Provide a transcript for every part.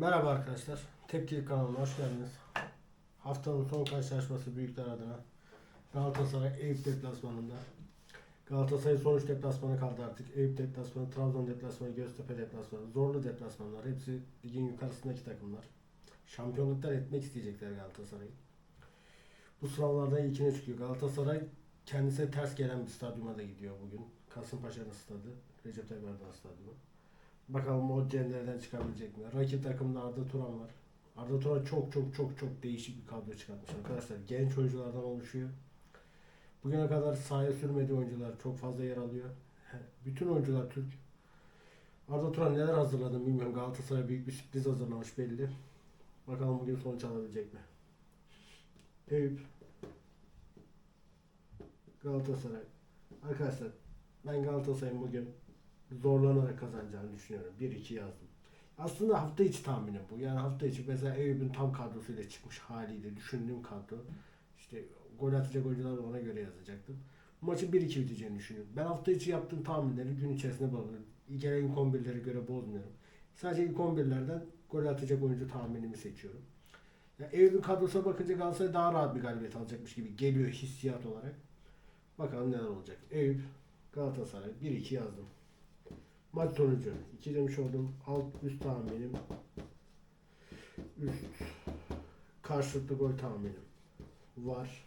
Merhaba arkadaşlar. Tepki kanalına hoş geldiniz. Haftanın son karşılaşması büyükler adına. Galatasaray Eyüp deplasmanında. Galatasaray sonuç deplasmanı kaldı artık. Eyüp deplasmanı, Trabzon deplasmanı, Göztepe deplasmanı. Zorlu deplasmanlar. Hepsi ligin yukarısındaki takımlar. Şampiyonluklar etmek isteyecekler Galatasaray'ı. Bu sınavlarda ilkine çıkıyor. Galatasaray kendisine ters gelen bir stadyuma da gidiyor bugün. Kasımpaşa'nın stadı. Recep Tayyip Erdoğan stadyumu. Bakalım o cendereden çıkabilecek mi? Rakip takımda Arda Turan var. Arda Turan çok çok çok çok değişik bir kadro çıkartmış arkadaşlar. Genç oyunculardan oluşuyor. Bugüne kadar sahaya sürmediği oyuncular çok fazla yer alıyor. Bütün oyuncular Türk. Arda Turan neler hazırladı bilmiyorum. Galatasaray büyük bir sürpriz hazırlamış belli. Bakalım bugün sonuç alabilecek mi? Eyüp. Galatasaray. Arkadaşlar ben Galatasaray'ın bugün zorlanarak kazanacağını düşünüyorum. 1-2 yazdım. Aslında hafta içi tahminim bu. Yani hafta içi mesela Eyüp'ün tam kadrosuyla çıkmış haliyle düşündüğüm kadro. İşte gol atacak oyuncular ona göre yazacaktım. Bu maçın 1-2 biteceğini düşünüyorum. Ben hafta içi yaptığım tahminleri gün içerisinde buluyorum. Gelen ilk 11'lere göre bozmuyorum. Sadece ilk 11'lerden gol atacak oyuncu tahminimi seçiyorum. Ya Eyüp'ün kadrosuna bakınca Galatasaray daha rahat bir galibiyet alacakmış gibi geliyor hissiyat olarak. Bakalım neler olacak. Eyüp, Galatasaray 1-2 yazdım. Maç sonucu 2 demiş oldum. Alt üst tahminim. Üst karşılıklı gol tahminim var.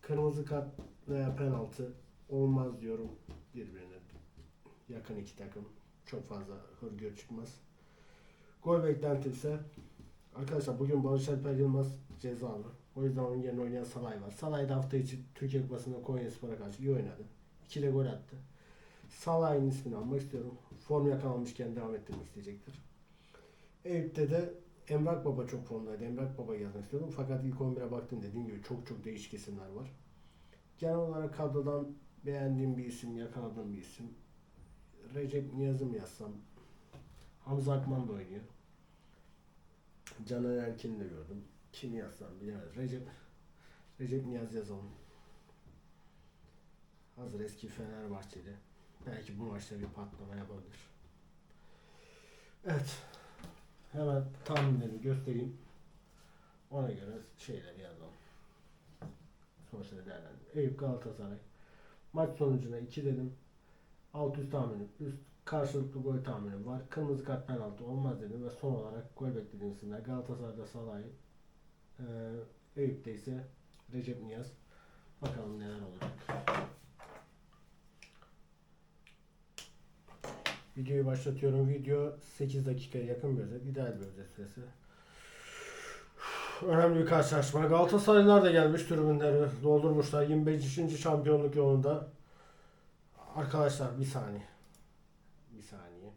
Kırmızı kart veya penaltı olmaz diyorum birbirine yakın iki takım. Çok fazla hırgür çıkmaz. Gol beklentim ise arkadaşlar bugün Barış Alper Yılmaz cezalı. O yüzden onun yerine oynayan Salay var. Salay da hafta içi Türkiye Kupası'nda Konya Spor'a karşı iyi oynadı. İki de gol attı. Salah'ın ismini almak istiyorum. Form yakalanmışken devam ettirmek isteyecektir. Eyüp'te de Emrak Baba çok formdaydı. Emrak Baba'yı yazmak istiyordum. Fakat ilk 11'e baktım dediğim gibi çok çok değişik isimler var. Genel olarak kadrodan beğendiğim bir isim, yakaladığım bir isim. Recep Niyaz'ı mı yazsam? Hamza Akman da oynuyor. Caner Erkin'i de gördüm. Kimi yazsam bilemedim. Recep Recep Niyaz yazalım. Hazır eski Fenerbahçeli. Belki bu maçta bir patlama yapabilir. Evet. Hemen tahminlerimi göstereyim. Ona göre şeyleri yazalım. Sonuçları değerlendirelim. Eyüp Galatasaray. Maç sonucuna 2 dedim. Alt üst tahminim. Üst karşılıklı gol tahminim var. Kırmızı kart penaltı olmaz dedim ve son olarak gol beklediğim isimler Galatasaray'da Salah'ı ee, Eyüp'te ise Recep Niyaz. Bakalım neler olacak. Videoyu başlatıyorum. Video 8 dakikaya yakın bir özet. İdeal bir özet süresi. Önemli bir karşılaşma. Galatasaraylılar da gelmiş tribünleri doldurmuşlar. 25. şampiyonluk yolunda. Arkadaşlar bir saniye. Bir saniye.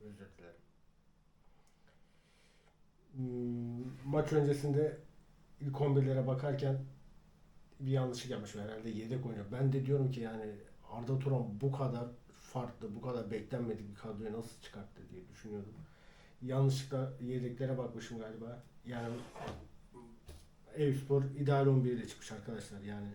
Özür. Hmm, maç öncesinde ilk 11'lere bakarken bir yanlışlık yapmış herhalde yedek oynuyor. Ben de diyorum ki yani Arda Turan bu kadar farklı, bu kadar beklenmedik bir kadroyu nasıl çıkarttı diye düşünüyordum. Yanlışlıkla yedeklere bakmışım galiba. Yani Eyüpspor ideal 11 ile çıkmış arkadaşlar yani.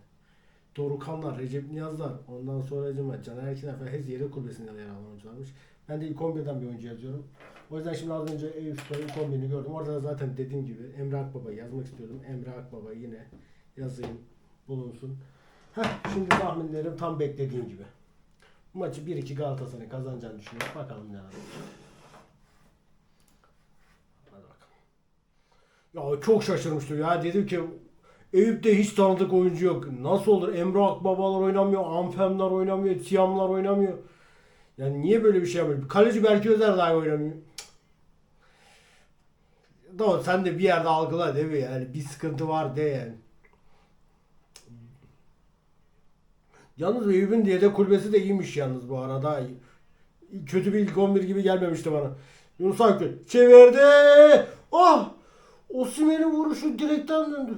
Dorukanlar, Recep Niyazlar, ondan sonra acaba Caner Erkinler falan hepsi yedek kulübesinde yer alan oyuncularmış. Ben de ilk 11'den bir oyuncu yazıyorum. O yüzden şimdi az önce Eyüpspor'un ilk 11'ini gördüm. Orada da zaten dediğim gibi Emre Akbaba'yı yazmak istiyordum. Emre Akbaba yine yazayım, bulunsun. Heh, şimdi tahminlerim tam beklediğim gibi. Maçı 1-2 Galatasaray kazanacağını düşünüyorum. Bakalım ne olacak. Hadi bakalım. Ya çok şaşırmıştım ya. Dedim ki Eyüp'te hiç tanıdık oyuncu yok. Nasıl olur? Emre Akbabalar oynamıyor, Amfemler oynamıyor, Tiamlar oynamıyor. Yani niye böyle bir şey yapıyor? Kaleci Berke Özer dahi oynamıyor. Doğru sen de bir yerde algıla değil mi? Yani bir sıkıntı var de yani. Yalnız Eyüp'ün yedek kulübesi de iyiymiş yalnız bu arada. Kötü bir ilk 11 gibi gelmemişti bana. Yunus Akgül çevirdi. Oh! Osimhen'in vuruşu direkten döndü.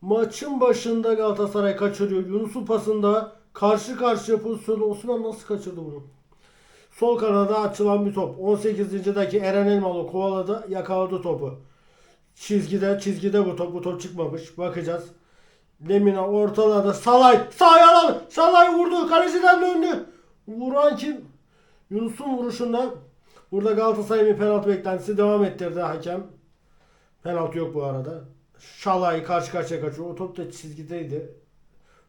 Maçın başında Galatasaray kaçırıyor. Yunus'un pasında karşı karşıya pozisyonu Osman nasıl kaçırdı bunu? Sol kanada açılan bir top. 18. dakika Eren Elmalı kovaladı, yakaladı topu. Çizgide, çizgide bu top. Bu top çıkmamış. Bakacağız. Lemina ortaladı. Salay. Sağ yaralı. Salay vurdu. Kaleciden döndü. Vuran kim? Yunus'un vuruşunda Burada Galatasaray'ın bir penaltı beklentisi devam ettirdi hakem. Penaltı yok bu arada. Şalay karşı karşıya kaçıyor. O top da çizgideydi.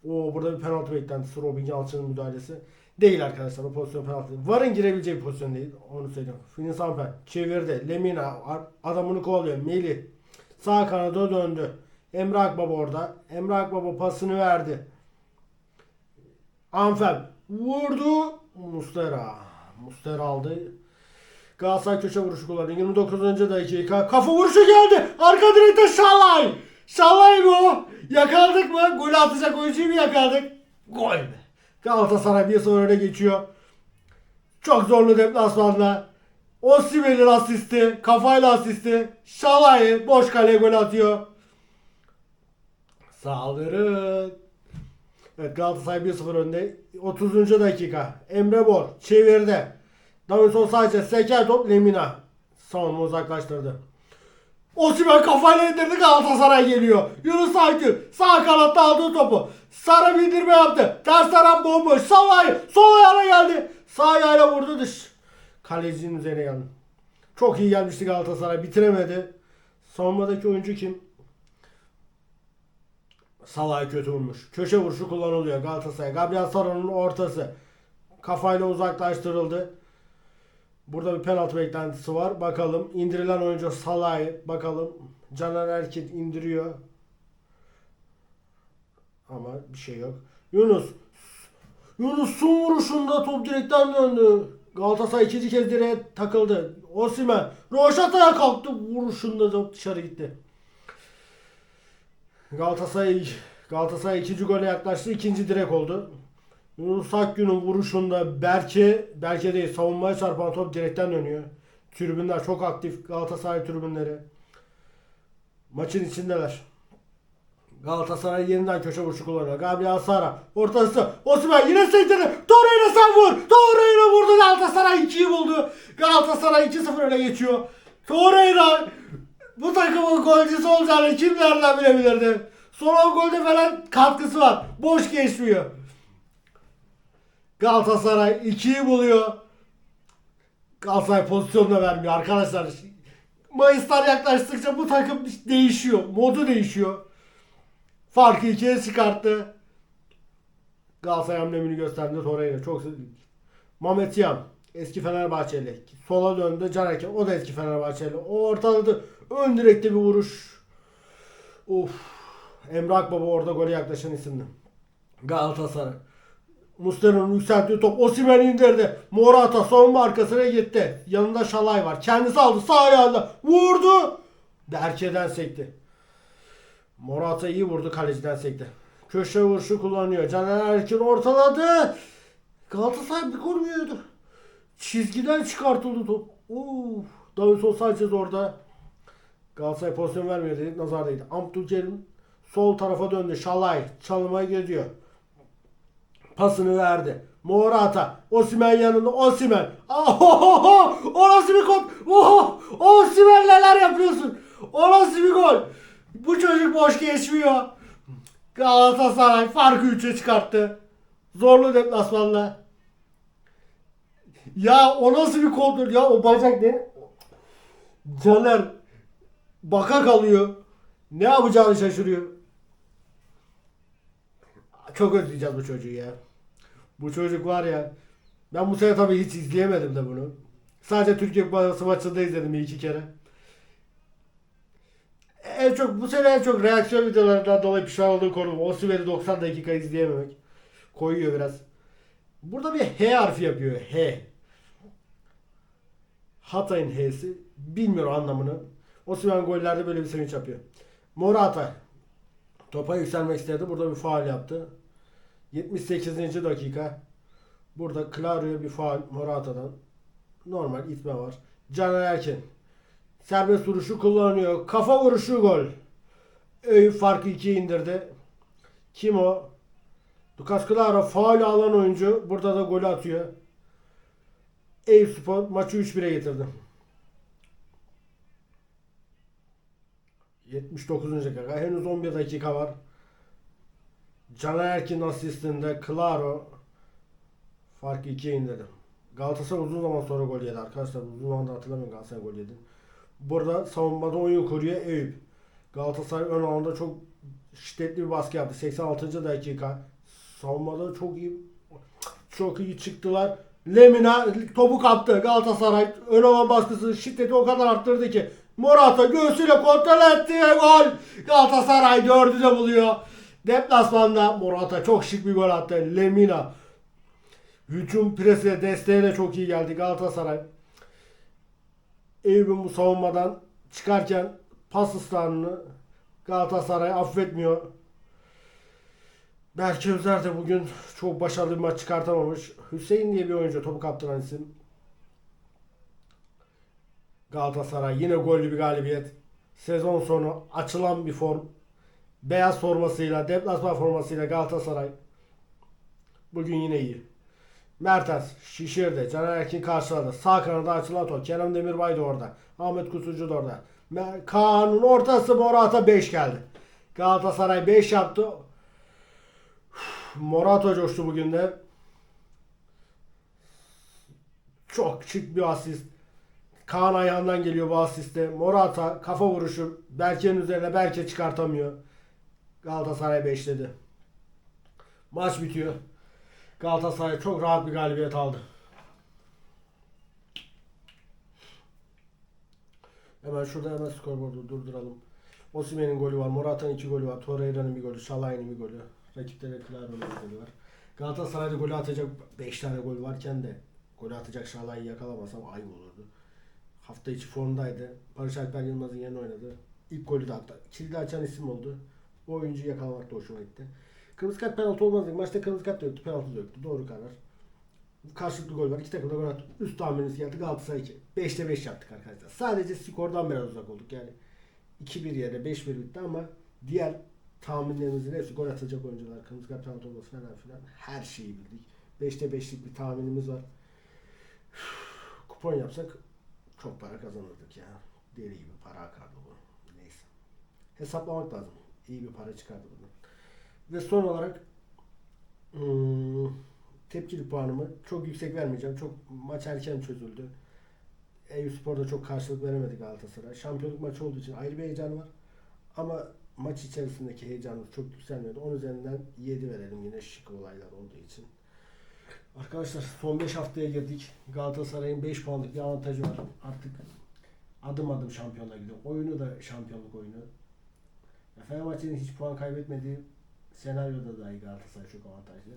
O burada bir penaltı beklentisi. Robin Yalçın'ın müdahalesi. Değil arkadaşlar o pozisyon penaltı. Varın girebileceği bir pozisyon değil. Onu söyleyeyim. Fini Samper çevirdi. Lemina adamını kovalıyor. Melih sağ kanada döndü. Emre Akbaba orada. Emre Akbaba pasını verdi. Anfel vurdu. Mustera. Mustera aldı. Galatasaray köşe vuruşu kullandı. 29. dakika. Kafa vuruşu geldi. Arka direkte Şalay. Şalay mı o? Yakaladık mı? Gol atacak oyuncuyu mu yakaladık? Gol be. Galatasaray 1-0 öne geçiyor. Çok zorlu deplasmanda. Osimhen'in asisti. Kafayla asisti. Şalay boş kaleye gol atıyor. Saldırın. Evet Galatasaray 1-0 önde. 30. dakika. Emre Bor çevirdi. Davinson sadece seker top Lemina. Savunma uzaklaştırdı. Osimhen kafayla indirdi Galatasaray geliyor. Yunus Akgün sağ kanatta aldığı topu. Sara bindirme yaptı. Ters taraf bomboş. Sağ ayağı. Sol ayağına geldi. Sağ ayağıyla vurdu dış. Kalecinin üzerine geldi. Çok iyi gelmişti Galatasaray. Bitiremedi. Savunmadaki oyuncu kim? Salah'ı kötü vurmuş. Köşe vuruşu kullanılıyor Galatasaray. Gabriel Sara'nın ortası. Kafayla uzaklaştırıldı. Burada bir penaltı beklentisi var. Bakalım. indirilen oyuncu Salah'ı. Bakalım. Caner Erkin indiriyor. Ama bir şey yok. Yunus. Yunus'un vuruşunda top direkten döndü. Galatasaray ikinci kez direğe takıldı. Osimhen. Roşata'ya kalktı. Vuruşunda top dışarı gitti. Galatasaray Galatasaray ikinci gole yaklaştı. İkinci direk oldu. Yunus Akgün'ün vuruşunda Berke, Berke değil savunmaya çarpan top direkten dönüyor. Tribünler çok aktif. Galatasaray tribünleri. Maçın içindeler. Galatasaray yeniden köşe vuruşu kullanıyor. Gabriel Sara ortası. Osimhen yine sektirdi. Torreira sen vur. Torreira vurdu. Galatasaray 2'yi buldu. Galatasaray 2-0 öne geçiyor. Torreira bu takımın golcüsü olacağını kim nereden bilebilirdi? Son 10 golde falan katkısı var. Boş geçmiyor. Galatasaray 2'yi buluyor. Galatasaray pozisyon da vermiyor arkadaşlar. Mayıslar yaklaştıkça bu takım değişiyor. Modu değişiyor. Farkı ikiye çıkarttı. Galatasaray amblemini gösterdi Torreira. Çok Mehmet Yan. Eski Fenerbahçeli. Sola döndü. Can Erken. O da eski Fenerbahçeli. O ortaladı. Ön direkte bir vuruş. Of. Emre Akbaba orada gole yaklaşan isimdi. Galatasaray. Muslera'nın yükselttiği top Osimhen indirdi. Morata savunma arkasına gitti. Yanında Şalay var. Kendisi aldı sağ ayağıyla. Vurdu. Derkeden sekti. Morata iyi vurdu kaleciden sekti. Köşe vuruşu kullanıyor. Caner Erkin ortaladı. Galatasaray bir gol yiyordu. Çizgiden çıkartıldı top. Uf. Davinson Sanchez orada. Galatasaray pozisyon vermiyor dedik. Nazardaydı. Abdülkerim sol tarafa döndü. Şalay çalmaya gidiyor. Pasını verdi. Morata. Osimhen yanında. Osimhen. Ohohoho! O nasıl bir gol? Oho! Osimhen neler yapıyorsun? O nasıl bir gol? Bu çocuk boş geçmiyor. Galatasaray farkı 3'e çıkarttı. Zorlu deplasmanla. Ya o nasıl bir kontrol ya o bacak ne? Caner baka kalıyor. Ne yapacağını şaşırıyor. Çok özleyeceğiz bu çocuğu ya. Bu çocuk var ya. Ben bu sene tabii hiç izleyemedim de bunu. Sadece Türkiye Kupası maçında izledim iki kere. En çok bu sene en çok reaksiyon videolarından dolayı pişman olduğum konu Osimhen'i 90 dakika izleyememek. Koyuyor biraz. Burada bir H harfi yapıyor. H. Hatay'ın H'si. Bilmiyorum anlamını. Osimhen gollerde böyle bir sevinç yapıyor. Morata. Topa yükselmek istedi. Burada bir faal yaptı. 78. dakika. Burada Clario'ya bir faal Morata'dan. Normal itme var. Caner Erkin. Serbest vuruşu kullanıyor. Kafa vuruşu gol. Eyüp farkı 2'ye indirdi. Kim o? Lucas Claro faal alan oyuncu. Burada da golü atıyor. Eyüp Spor maçı 3-1'e getirdi. 79. dakika. Henüz 11 dakika var. Caner Erkin asistinde Claro farkı 2'ye indirdi. Galatasaray uzun zaman sonra gol yedi arkadaşlar. Uzun zamandır hatırlamıyorum Galatasaray gol yedi. Burada savunmada oyun kuruyor Eyüp. Galatasaray ön alanda çok şiddetli bir baskı yaptı. 86. dakika. Savunmada çok iyi çok iyi çıktılar. Lemina topu kaptı. Galatasaray ön baskısı şiddeti o kadar arttırdı ki Morata göğsüyle kontrol etti. Gol. Galatasaray dördü de buluyor. Deplasmanda Morata çok şık bir gol attı. Lemina hücum presiyle desteğiyle çok iyi geldi Galatasaray. Eyüp'ün bu savunmadan çıkarken pas ısrarını Galatasaray affetmiyor. Berke Özer de bugün çok başarılı bir maç çıkartamamış. Hüseyin diye bir oyuncu topu kaptıran isim. Galatasaray yine gollü bir galibiyet. Sezon sonu açılan bir form. Beyaz formasıyla, deplasman formasıyla Galatasaray. Bugün yine iyi. Mertens şişirdi. Caner Erkin karşıladı. Sağ kanada açılan top. Kerem Demirbay da orada. Ahmet Kutucu da orada. Kaan'ın ortası Morata 5 geldi. Galatasaray 5 yaptı. Morata coştu bugün de. Çok şık bir asist. Kaan ayağından geliyor bu asiste. Morata kafa vuruşu. Berke'nin üzerine Berke çıkartamıyor. Galatasaray 5'ledi. Maç bitiyor. Galatasaray çok rahat bir galibiyet aldı. Hemen şurada hemen skorboardu durduralım. Osimhen'in golü var. Morata'nın iki golü var. Torreira'nın bir golü. Şalay'ın bir golü. Rakipte Claro'nun bir golü var. Galatasaray'da golü atacak 5 tane gol varken de golü atacak Şalay'ı yakalamasam ayıp olurdu. Hafta içi formdaydı. Barış Alper Yılmaz'ın yerine oynadı. İlk golü de attı. Kilidi açan isim oldu. O oyuncuyu yakalamak da hoşuma gitti. Kırmızı kart penaltı olmaz dedik. Maçta kırmızı kart da yoktu. Penaltı da yoktu. Doğru karar. Karşılıklı gol var. İki takım da gol attı. Üst tahminimiz geldi. Galatasaray 2. 5'te 5 yaptık arkadaşlar. Sadece skordan biraz uzak olduk. Yani 2-1 yerine 5-1 bitti ama diğer tahminlerimizin hepsi gol atacak oyuncular. Kırmızı kart penaltı falan filan. Her şeyi bildik. 5'te 5'lik bir tahminimiz var. Kupon yapsak çok para kazanırdık ya. Deli gibi para akardı bu. Neyse. Hesaplamak lazım. İyi bir para çıkardı bunu. Ve son olarak hmm, tepkili puanımı çok yüksek vermeyeceğim. Çok maç erken çözüldü. Eyüp Spor'da çok karşılık veremedi Galatasaray. Şampiyonluk maçı olduğu için ayrı bir heyecan var. Ama maç içerisindeki heyecanımız çok yükselmedi. 10 üzerinden 7 verelim yine şık olaylar olduğu için. Arkadaşlar son 5 haftaya girdik. Galatasaray'ın 5 puanlık bir avantajı var. Artık adım adım şampiyonluğa gidiyor. Oyunu da şampiyonluk oyunu. Fenerbahçe'nin hiç puan kaybetmediği senaryoda dahi Galatasaray çok avantajlı.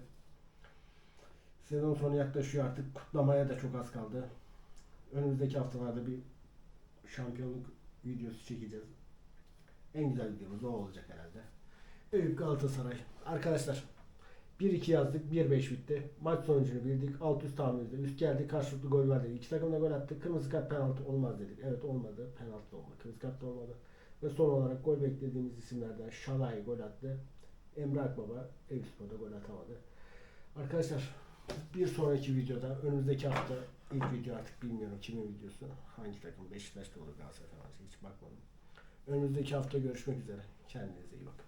Sezon sonu yaklaşıyor artık. Kutlamaya da çok az kaldı. Önümüzdeki haftalarda bir şampiyonluk videosu çekeceğiz. En güzel videomuz o olacak herhalde. Eyüp Galatasaray. Arkadaşlar 1-2 yazdık. 1-5 bitti. Maç sonucunu bildik. Alt üst tahminimizde. Üst geldi. Karşılıklı gol var dedik. İki takım da gol attı. Kırmızı kart penaltı olmaz dedik. Evet olmadı. Penaltı da olmadı. Kırmızı kart da olmadı. Ve son olarak gol beklediğimiz isimlerden Şalay gol attı. Emre Akbaba Eyüpspor'da gol atamadı. Arkadaşlar bir sonraki videoda önümüzdeki hafta ilk video artık bilmiyorum kimin videosu. Hangi takım Beşiktaş'ta olur Galatasaray falan hiç bakmadım. Önümüzdeki hafta görüşmek üzere. Kendinize iyi bakın.